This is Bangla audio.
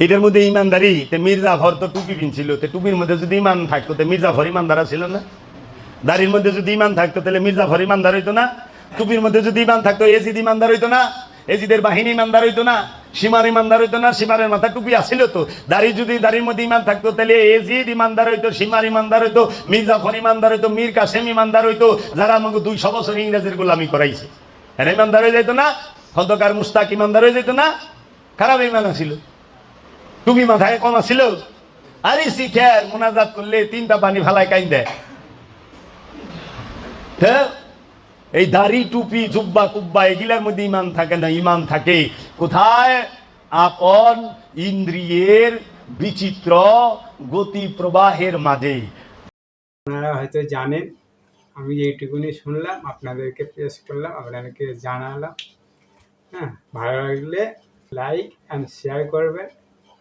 এটার মধ্যে ইমানদারি, তে মির্জাফর তো টুপি পিনছিল, তে টুপির মধ্যে যদি ইমান থাকতো, তে মির্জাফর ইমানদারা ছিল না? দাড়ির মধ্যে যদি ইমান থাকতো, তাহলে মির্জাফর ইমানদার হইতো না? টুপির মধ্যে যদি ইমান থাকতো, এজিদ ইমানদার হইতো না? এজিদের বাহিনী ইমানদার হইতো না? সীমার ইমানদার হইতো না? সীমারের মাথা টুপি আসিল তো? দাড়ি যদি দাড়ির মধ্যে ইমান থাকতো, তাহলে এজিদ ইমানদার হইতো, সীমার ইমানদার হইতো মির্জাফর ইমানদার হইতো, মীর কাসেম ইমানদার হইতো, যারা আমাকে দুইশো বছর ইংরেজের গোলামি করাইছে। এরা ইমানদার হয়ে যেত না? খন্দকার মুস্তাক ইমানদার হয়ে যেত না? খারাপ ইমান আছিল। টুপি মাথায় কম আছিল? আরে শিখের, মোনাজাত করলে তিনটা পানি ফালায় কাইন দেয় এই দাড়ি, টুপি, জুব্বা, কুব্বা, এগুলার মধ্যে ইমান থাকে না? ইমান থাকে কোথায়? আপন ইন্দ্রিয়ের বিচিত্র গতি প্রবাহের মাঝে। আপনারা হয়তো জানেন, আমি এইটুকুনি শুনলাম, আপনাদেরকে পেশ করলাম, আপনাদেরকে জানালাম। হ্যাঁ ভালো লাগলে লাইক অ্যান্ড শেয়ার করবেন।